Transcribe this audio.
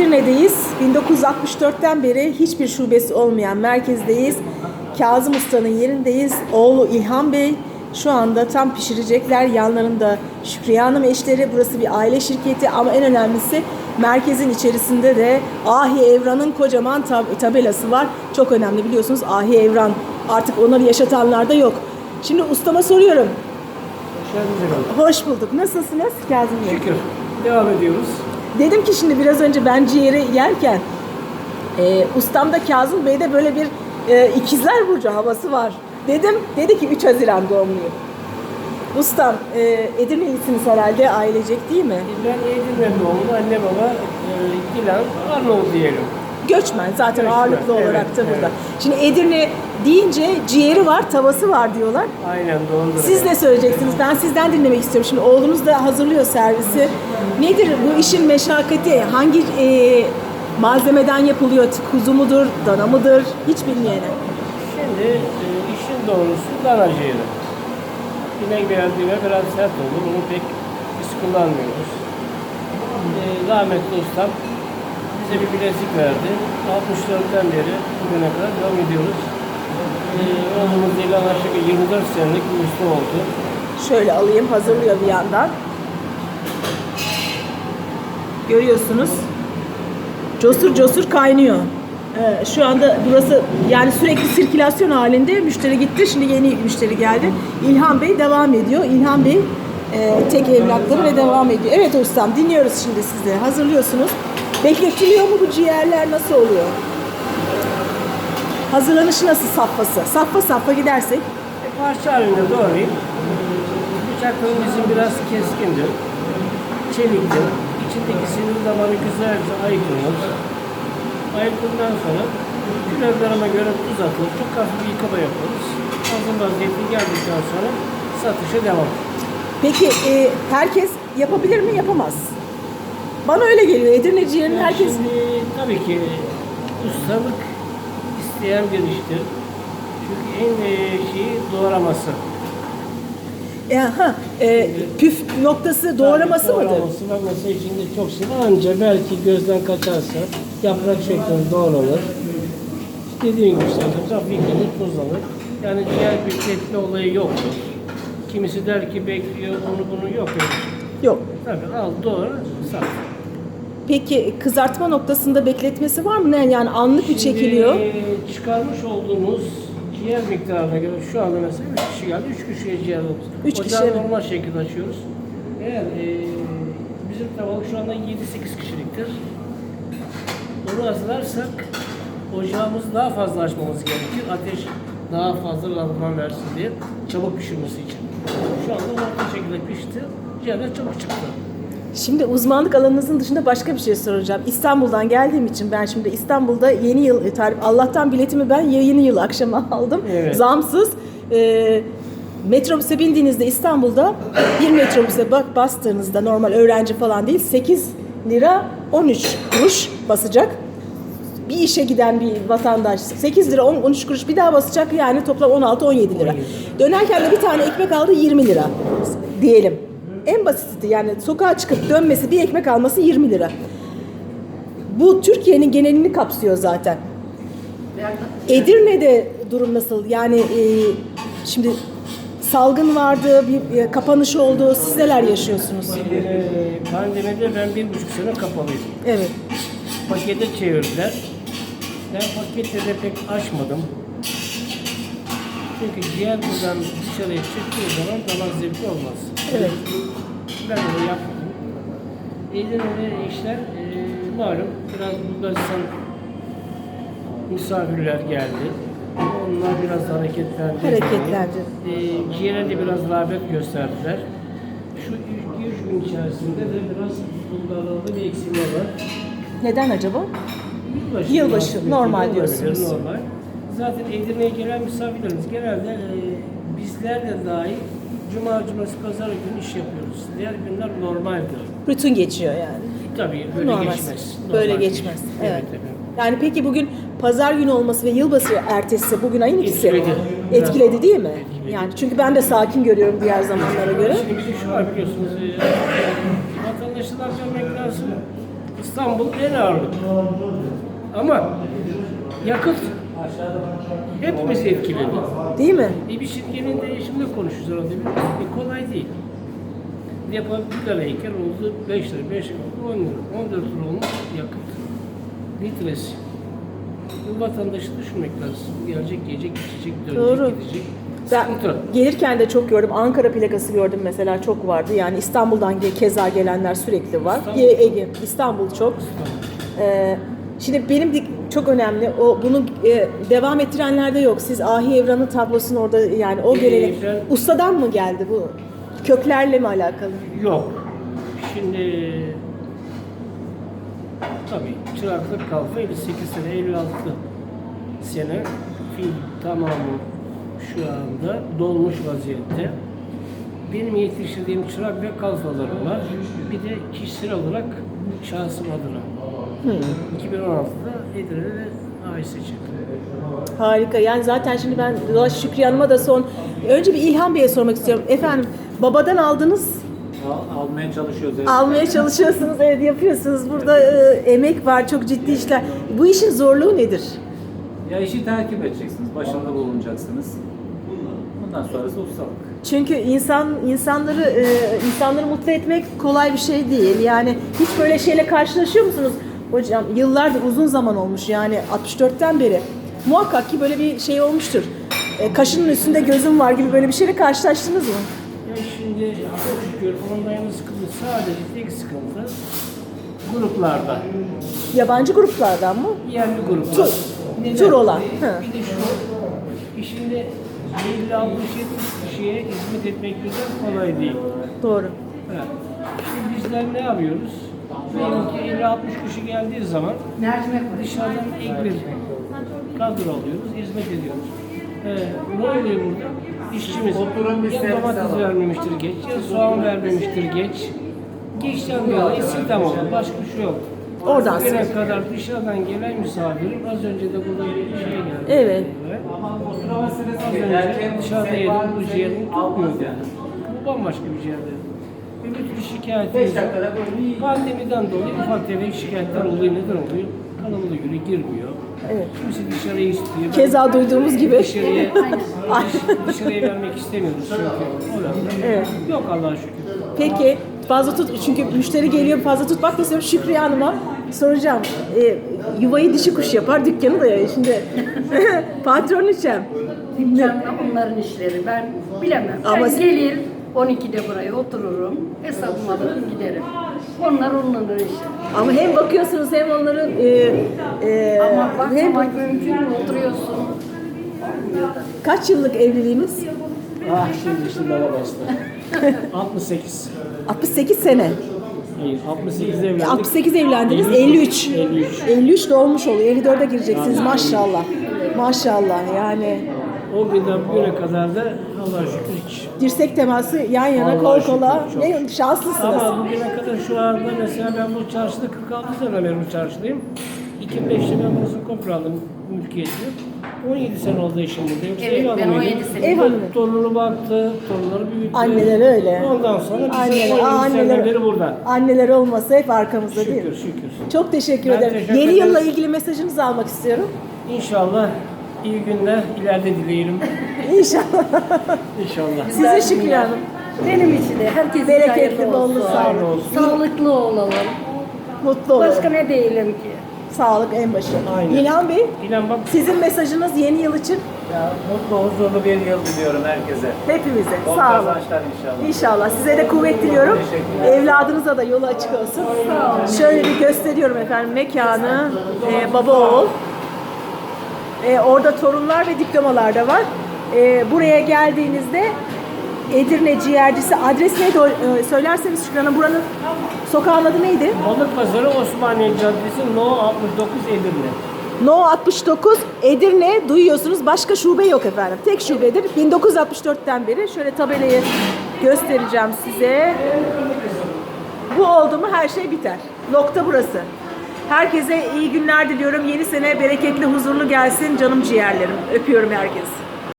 Edirne'deyiz. 1964'ten beri hiçbir şubesi olmayan merkezdeyiz. Kazım Usta'nın yerindeyiz. Oğlu İlhan Bey şu anda tam pişirecekler. Yanlarında Şükriye Hanım eşleri. Burası bir aile şirketi ama en önemlisi merkezin içerisinde de Ahi Evran'ın kocaman tab- tabelası var. Çok önemli biliyorsunuz Ahi Evran. Artık onları yaşatanlar da yok. Şimdi ustama soruyorum. Hoş geldiniz efendim. Hoş bulduk. Nasılsınız Kazım Bey? Şükür. Devam ediyoruz. Dedim ki şimdi biraz önce ben ciğeri yerken e, ustamda Kazım Bey'de böyle bir e, ikizler burcu havası var. Dedim, dedi ki 3 Haziran doğumluyum. Ustam, e, Edirnelisiniz herhalde ailecek değil mi? Ben Edirne doğumlu anne baba e, Dilan Arnavut diyelim. Göçmen zaten Göçmen, ağırlıklı evet, olarak da burada. evet. Şimdi Edirne deyince ciğeri var, tavası var diyorlar. Aynen doğrudur. Siz ne söyleyeceksiniz? Ben sizden dinlemek istiyorum. Şimdi oğlunuz da hazırlıyor servisi. Nedir bu işin meşakkati? Hangi e, malzemeden yapılıyor? Kuzu mudur, dana mıdır? Hiç bilmeyene. Şimdi e, işin doğrusu dana ciğeri. İnek düve biraz sert olur. Onu pek biz kullanmıyoruz. E, rahmetli ustam bize bir bilezik verdi. 64'ten beri bugüne kadar devam ediyoruz. E, Dilan aşağı 24 senelik bir oldu. Şöyle alayım, hazırlıyor bir yandan. Görüyorsunuz. Cosur cosur kaynıyor. Ee, şu anda burası yani sürekli sirkülasyon halinde. Müşteri gitti, şimdi yeni müşteri geldi. İlhan Bey devam ediyor. İlhan Bey e, tek evlatları ve devam ediyor. Evet ustam dinliyoruz şimdi sizi. Hazırlıyorsunuz. Bekletiliyor mu bu ciğerler nasıl oluyor? Hazırlanışı nasıl safhası? Safha safha gidersek E, parça halinde doğrayıp bıçaklarım bizim biraz keskindir. Çeliktir. İçindeki sinir damarı güzelce ayıklanır. Ayıklandıktan sonra kilogramına göre tuz atılır. Çok hafif bir yıkama yaparız. Hazır vaziyette geldikten sonra satışa devam. Peki e, herkes yapabilir mi? Yapamaz. Bana öyle geliyor. Edirne ciğerini Yani herkes... Şimdi tabii ki ustalık isteyen bir iştir. Çünkü en e, şeyi doğraması. E, ha, e, püf noktası doğraması mıdır? Doğraması var mesela içinde çok şey var anca belki gözden kaçarsa yaprak şeklinde doğranır. Dediğim gibi işte hafif yıkanır, tuzlanır. Yani ciğer bekletme olayı yoktur. Kimisi der ki bekliyor, onu bunu yok. bir şey. Yok. Tabii al doğra, sat. Peki kızartma noktasında bekletmesi var mı? Ne yani anlık mı Şimdi, çekiliyor? e, çıkarmış olduğumuz ciğer miktarına göre şu anda mesela 3 kişi geldi, 3 kişiye ciğer alıyoruz. Üç Ocağı normal şekilde açıyoruz. Eğer e, bizim tavalık şu anda 7-8 kişiliktir. Onu hazırlarsak ocağımızı daha fazla açmamız gerekir. Ateş daha fazla randıman versin diye çabuk pişirmesi için. Şu anda orta şekilde pişti. Ciğerler çabuk çıktı. Şimdi uzmanlık alanınızın dışında başka bir şey soracağım. İstanbul'dan geldiğim için ben şimdi İstanbul'da yeni yıl e, tarih Allah'tan biletimi ben yeni yıl akşama aldım. Evet. Zamsız. E, metrobüse bindiğinizde İstanbul'da bir metrobüse bak bastığınızda normal öğrenci falan değil 8 lira 13 kuruş basacak. Bir işe giden bir vatandaş 8 lira 10, 13 kuruş bir daha basacak yani toplam 16-17 lira. Dönerken de bir tane ekmek aldı 20 lira diyelim. En basiti yani sokağa çıkıp dönmesi bir ekmek alması 20 lira. Bu Türkiye'nin genelini kapsıyor zaten. Edirne'de durum nasıl? Yani e, şimdi salgın vardı, bir e, kapanış oldu. Siz neler yaşıyorsunuz? Ee, pandemide ben bir buçuk sene kapalıydım. Evet. Pakete çevirdiler. Ben pakette de pek açmadım. Çünkü ciğer buradan dışarıya çıktığı zaman damak zevkli olmaz. Evet. Ben onu yapmadım. Edirne'de işler e, malum biraz Bulgaristan misafirler geldi. Onlar biraz hareketlendi. Hareketlendi. E, ciğere de biraz rağbet gösterdiler. Şu 2-3 gün içerisinde de biraz Bulgarlarda bir eksilme var. Neden acaba? Yılbaşı, Yılbaşı, normal diyorsunuz. Normal. Zaten Edirne'ye gelen misafirlerimiz genelde e, bizler de Cuma, Cumartesi, Pazar günü iş yapıyoruz. Diğer günler normaldir. Rutin geçiyor yani. Tabii böyle Normal. geçmez. Böyle Normal geçmez. geçmez. Evet. Evet efendim. Yani peki bugün pazar günü olması ve yılbaşı ertesi bugün ayın ikisi Etkiledi. etkiledi değil mi? Etkiledi. Yani çünkü ben de sakin görüyorum diğer zamanlara göre. Şimdi bir de şu var biliyorsunuz. E, vatandaşlar görmek lazım. İstanbul en ağırlık. Ama yakıt hepimizi etkiledi. Değil mi? E bir şirketin değişiminde konuşuyoruz bir. E kolay değil. Depo bir lira heykel oldu 5 lira, 5 lira, 10 lira, 14 lira olmuş yakıt. Litresi. Bu vatandaşı düşünmek lazım. Gelecek, yiyecek, içecek, dönecek, Doğru. gidecek. Ben Sıkıntı. gelirken de çok gördüm. Ankara plakası gördüm mesela çok vardı. Yani İstanbul'dan keza gelenler sürekli var. İstanbul. Ye- Ege, İstanbul çok. Ee, şimdi benim çok önemli. O bunu e, devam ettirenlerde yok. Siz Ahi Evran'ın tablosunu orada yani o gelenek ben- ustadan mı geldi bu? Köklerle mi alakalı? Yok. Şimdi tabii çıraklık kalfa 58 sene, 56 sene film tamamı şu anda dolmuş vaziyette. Benim yetiştirdiğim çırak ve kalfalarım var. Bir de kişisel olarak şahsım adına. 2016'da Edirne'de AİS'e çıktı. Harika. Yani zaten şimdi ben Dolaş Şükrü Hanım'a da son... Önce bir İlhan Bey'e sormak istiyorum. Efendim babadan aldınız, Al- almaya çalışıyoruz. Evet. almaya çalışıyorsunuz, evet yapıyorsunuz. Burada e, emek var, çok ciddi işler. Bu işin zorluğu nedir? Ya işi takip edeceksiniz, başında bulunacaksınız. Bundan sonrası ustalık. Çünkü insan insanları e, insanları mutlu etmek kolay bir şey değil. Yani hiç böyle şeyle karşılaşıyor musunuz? Hocam yıllardır uzun zaman olmuş yani 64'ten beri. Muhakkak ki böyle bir şey olmuştur. E, kaşının üstünde gözüm var gibi böyle bir şeyle karşılaştınız mı? Ya şimdi çok şükür yana sıkıntı sadece tek sıkıntı gruplarda. Yabancı gruplardan mı? Yerli gruplar. Tur- Neden? tur olan, Bir, de şu, işinde 50 60 70 kişiye hizmet etmek güzel kolay değil. Doğru. Ha. Şimdi bizler ne yapıyoruz? Diyelim ki 50 60 kişi geldiği zaman dışarıdan ek bir kadro alıyoruz, hizmet ediyoruz. Ee, ne oluyor burada? İşçimiz ya domates vermemiştir geç, ya soğan vermemiştir geç. Geçten dolayı istihdam oldu. Başka bir şey yok. Oradan Bugüne kadar dışarıdan gelen misafirim az önce de burada bir şey geldi. Evet. Az önce dışarıda yedim bu ciğerini tutmuyordu. Bu bambaşka bir ciğerdi. Ve bütün şikayetimiz pandemiden dolayı ufak tefek şikayetler oluyor. Neden oluyor? Kanalına göre girmiyor. Evet. Kimse dışarıya istiyor. Keza duyduğumuz gibi. Dışarıya, dış- dışarıya vermek istemiyoruz çünkü. Orada. Evet. Yok Allah'a şükür. Peki fazla tut çünkü müşteri geliyor fazla tutmak da istiyorum. Şükriye Hanım'a soracağım. E, yuvayı dişi kuş yapar, dükkanı da ya şimdi. Patron içem. Dükkanla onların işleri. Ben bilemem. Ama ben gelir 12'de buraya otururum. Hesabımı alırım giderim. Onlar onların işi. Ama hem bakıyorsunuz hem onların e, e, Ama hem bakmamak mümkün mü? Oturuyorsun. Kaç yıllık evliliğiniz? Ah şimdi şimdi bana bastı. 68. 68 sene. Hayır 68'de evlendik. 68 evlendiniz, 53. 53. 53 dolmuş oluyor. 54'e gireceksiniz maşallah. Maşallah yani. O günden bugüne kadar da Allah'a şükür hiç. Dirsek teması yan yana Allah'a kol şükür, kola. çok Ne şanslısınız. Ama bugüne kadar şu anda mesela ben bu çarşıda 46 sene beri bu çarşıdayım. 2005'te ben burasını komple aldım mülkiyetini. 17 sene oldu işim burada. Yoksa Evet, ev ben hanımıydım. 17 sene- Ev hanımı. Torunu baktı, torunları büyüttü. Anneler öyle. Ondan sonra biz Anneler, de 17 aa, seneden anneler, beri burada. anneler olmasa hep arkamızda değil mi? Şükür şükür. Çok teşekkür Ben ederim. teşekkür Yeni ederim. yılla ilgili mesajınızı almak istiyorum. İnşallah iyi günler ileride dileyelim. İnşallah. İnşallah. Size Şükür Hanım. Benim için de herkesin Bereketli, hayırlı bollu, olsun. Sağlıklı olalım. Mutlu olun. Başka ne diyelim ki? Sağlık en başı. Aynen. İlhan Bey, İnan bak sizin mesajınız yeni yıl için Ya, mutlu, huzurlu bir yıl diliyorum herkese. hepimize. Bol Sağ olun. kazançlar inşallah. İnşallah. Size de kuvvet diliyorum. Teşekkürler. Evladınıza da yolu açık olsun. Şöyle bir gösteriyorum efendim mekanı. Ee, baba oğul. Ee, orada torunlar ve diplomalar da var. Ee, buraya geldiğinizde Edirne ciğercisi adres neydi e, söylerseniz Şükran Hanım buranın sokağın adı neydi? Balık Pazarı Osmaniye Caddesi No 69 Edirne. No 69 Edirne duyuyorsunuz. Başka şube yok efendim. Tek şubedir. 1964'ten beri şöyle tabelayı göstereceğim size. Bu oldu mu her şey biter. Nokta burası. Herkese iyi günler diliyorum. Yeni sene bereketli, huzurlu gelsin canım ciğerlerim. Öpüyorum herkesi.